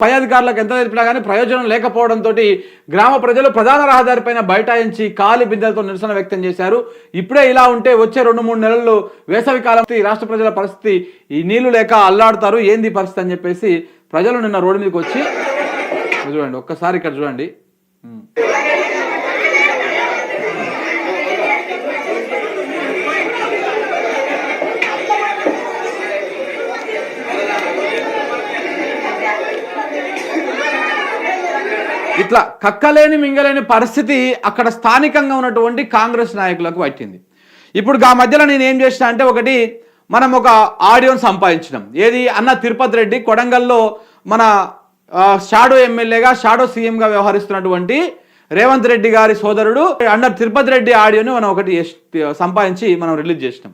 పై అధికారులకు ఎంత తెలిపినా కానీ ప్రయోజనం లేకపోవడంతో గ్రామ ప్రజలు ప్రధాన రహదారిపైన బైఠాయించి కాలి బిందెలతో నిరసన వ్యక్తం చేశారు. ఇప్పుడే ఇలా ఉంటే వచ్చే రెండు మూడు నెలలు వేసవి కాలం ఈ రాష్ట్ర ప్రజల పరిస్థితి ఈ నీళ్ళు లేక అల్లాడుతారు. ఏంది పరిస్థితి అని చెప్పేసి ప్రజలు నిన్న రోడ్డు మీదకి వచ్చి చూడండి ఒక్కసారి ఇక్కడ చూడండి. ఇట్లా కక్కలేని మింగలేని పరిస్థితి అక్కడ స్థానికంగా ఉన్నటువంటి కాంగ్రెస్ నాయకులకు పట్టింది. ఇప్పుడు ఆ మధ్యలో నేను ఏం చేసిన అంటే ఒకటి మనం ఒక ఆడియోని సంపాదించినాం. ఏది? అన్న తిరుపతి రెడ్డి కొడంగల్లో మన షాడో ఎమ్మెల్యేగా షాడో సీఎంగా వ్యవహరిస్తున్నటువంటి రేవంత్ రెడ్డి గారి సోదరుడు అన్న తిరుపతి రెడ్డి ఆడియోని మనం ఒకటి సంపాదించి మనం రిలీజ్ చేసినాం.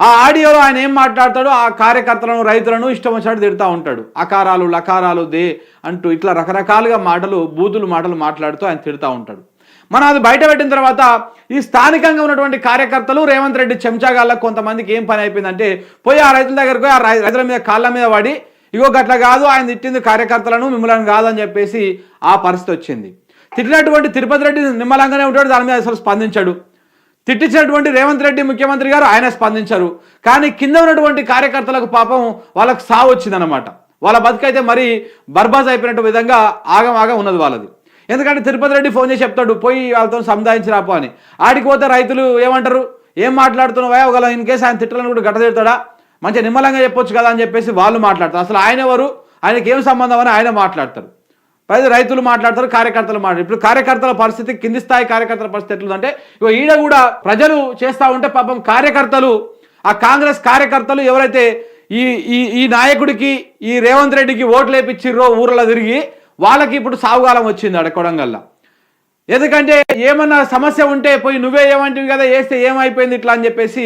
ఆ ఆడియోలో ఆయన ఏం మాట్లాడతాడో ఆ కార్యకర్తలను రైతులను ఇష్టం వచ్చినట్టు తిడతా ఉంటాడు. అకారాలు లకారాలు దే అంటూ ఇట్లా రకరకాలుగా మాటలు బూతులు మాటలు మాట్లాడుతూ ఆయన తిడతా ఉంటాడు. మనం అది బయట పెట్టిన తర్వాత ఈ స్థానికంగా ఉన్నటువంటి కార్యకర్తలు రేవంత్ రెడ్డి చెంచాగాళ్ళకు కొంతమందికి ఏం పని అయిపోయిందంటే పోయి ఆ రైతుల దగ్గరకు పోయి ఆ రైతుల మీద కాళ్ళ మీద పడి ఇగో గట్ల కాదు ఆయన తిట్టింది కార్యకర్తలను మిమ్మల్ని కాదని చెప్పేసి ఆ పరిస్థితి వచ్చింది. తిట్టినటువంటి తిరుపతి రెడ్డి నిమ్మలంగానే ఉంటాడు దాని మీద అసలు స్పందించాడు. తిట్టించినటువంటి రేవంత్ రెడ్డి ముఖ్యమంత్రి గారు ఆయన స్పందించారు. కానీ కింద ఉన్నటువంటి కార్యకర్తలకు పాపం వాళ్ళకు సావు వచ్చిందనమాట వాళ్ళ బతుకైతే మరీ బర్బాజ్ అయిపోయినట్టు విధంగా ఆగం ఆగం ఉన్నది వాళ్ళది. ఎందుకంటే తిరుపతి రెడ్డి ఫోన్ చేసి చెప్తాడు పోయి వాళ్ళతో సముదాయించి రాపో అని. ఆడికి పోతే రైతులు ఏమంటారు? ఏం మాట్లాడుతున్నావా? ఒకవేళ ఇన్ కేసు ఆయన తిట్టాలని కూడా గట్ట తిడతాడా? మంచిగా నిమ్మలంగా చెప్పొచ్చు కదా అని చెప్పేసి వాళ్ళు మాట్లాడతారు. అసలు ఆయన ఎవరు? ఆయనకి ఏం సంబంధం అని ఆయన మాట్లాడతారు. పైన రైతులు మాట్లాడతారు కార్యకర్తలు మాట్లాడతారు. ఇప్పుడు కార్యకర్తల పరిస్థితి కింది స్థాయి కార్యకర్తల పరిస్థితి ఎట్లుందంటే ఇక ఈడ కూడా ప్రజలు చేస్తూ ఉంటే పాపం కార్యకర్తలు ఆ కాంగ్రెస్ కార్యకర్తలు ఎవరైతే ఈ ఈ ఈ నాయకుడికి ఈ రేవంత్ రెడ్డికి ఓట్లు వేపించిర్రో ఊర్లో తిరిగి వాళ్ళకి ఇప్పుడు సావుకాలం వచ్చింది ఆడ కొడంగల్లా. ఎందుకంటే ఏమన్నా సమస్య ఉంటే పోయి నువ్వే ఏమంటివి కదా వేస్తే ఏమైపోయింది ఇట్లా అని చెప్పేసి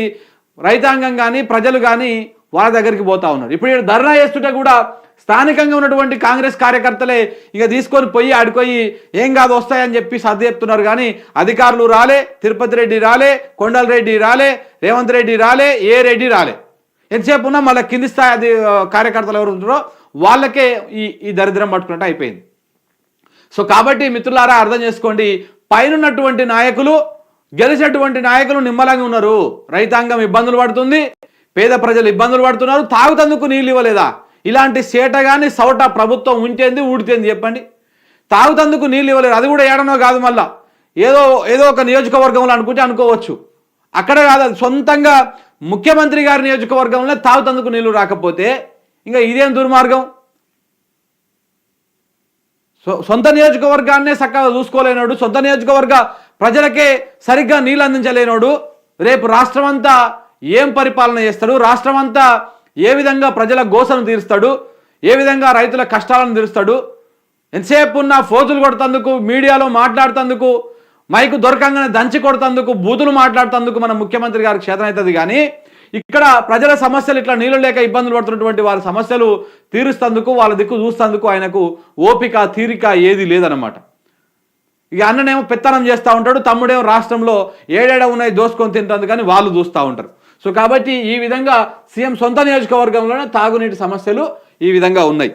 రైతాంగం కానీ ప్రజలు కానీ వాళ్ళ దగ్గరికి పోతా ఉన్నారు. ఇప్పుడు ఈడ ధర్నా చేస్తుంటే కూడా స్థానికంగా ఉన్నటువంటి కాంగ్రెస్ కార్యకర్తలే ఇక తీసుకొని పోయి ఆడుకోయి ఏం కాదు వస్తాయని చెప్పి సర్ది చెప్తున్నారు. కానీ అధికారులు రాలే తిరుపతి రెడ్డి రాలే కొండల రెడ్డి రాలే రేవంత్ రెడ్డి రాలే ఏ రెడ్డి రాలే. ఎంతసేపు ఉన్నా మళ్ళీ కింది స్థాయి అది కార్యకర్తలు ఎవరు ఉంటారో వాళ్ళకే ఈ ఈ దరిద్రం పట్టుకున్నట్టు అయిపోయింది. సో కాబట్టి మిత్రులారా అర్థం చేసుకోండి పైనున్నటువంటి నాయకులు గెలిచినటువంటి నాయకులు నిమ్మలంగా ఉన్నారు. రైతాంగం ఇబ్బందులు పడుతుంది పేద ప్రజలు ఇబ్బందులు పడుతున్నారు తాగుతందుకు నీళ్ళు ఇవ్వలేదా? ఇలాంటి సేట కానీ సౌట ప్రభుత్వం ఉంచేంది ఊడితేంది చెప్పండి. తాగుతందుకు నీళ్ళు ఇవ్వలేరు అది కూడా ఏడనో కాదు మళ్ళా. ఏదో ఏదో ఒక నియోజకవర్గంలో అనుకుంటే అనుకోవచ్చు. అక్కడ కాదు సొంతంగా ముఖ్యమంత్రి గారి నియోజకవర్గంలో తాగుతందుకు నీళ్ళు రాకపోతే ఇంకా ఇదేం దుర్మార్గం? సొంత నియోజకవర్గాన్నే చక్కగా చూసుకోలేనోడు సొంత నియోజకవర్గ ప్రజలకే సరిగ్గా నీళ్ళు అందించలేనోడు రేపు రాష్ట్రం అంతా ఏం పరిపాలన చేస్తాడు? రాష్ట్రం అంతా ఏ విధంగా ప్రజల గోసను తీరుస్తాడు? ఏ విధంగా రైతుల కష్టాలను తీరుస్తాడు? ఎంతసేపు ఉన్న ఫోజులు కొడుతందుకు మీడియాలో మాట్లాడుతందుకు మైకు దొరకంగానే దంచి కొడుతందుకు బూతులు మాట్లాడుతందుకు మన ముఖ్యమంత్రి గారికి క్షేత్రమవుతుంది కానీ ఇక్కడ ప్రజల సమస్యలు ఇట్లా నీళ్ళు లేక ఇబ్బందులు పడుతున్నటువంటి వారి సమస్యలు తీరుస్తందుకు వాళ్ళ దిక్కు చూస్తందుకు ఆయనకు ఓపిక తీరిక ఏది లేదనమాట ఇక అన్ననేమో పెత్తనం చేస్తూ ఉంటాడు తమ్ముడేమో రాష్ట్రంలో ఏడేడ ఉన్నాయి దోసుకొని తింటుంది కానీ వాళ్ళు చూస్తూ ఉంటారు. సో కాబట్టి ఈ విధంగా సీఎం సొంత నియోజకవర్గంలోనే తాగునీటి సమస్యలు ఈ విధంగా ఉన్నాయి.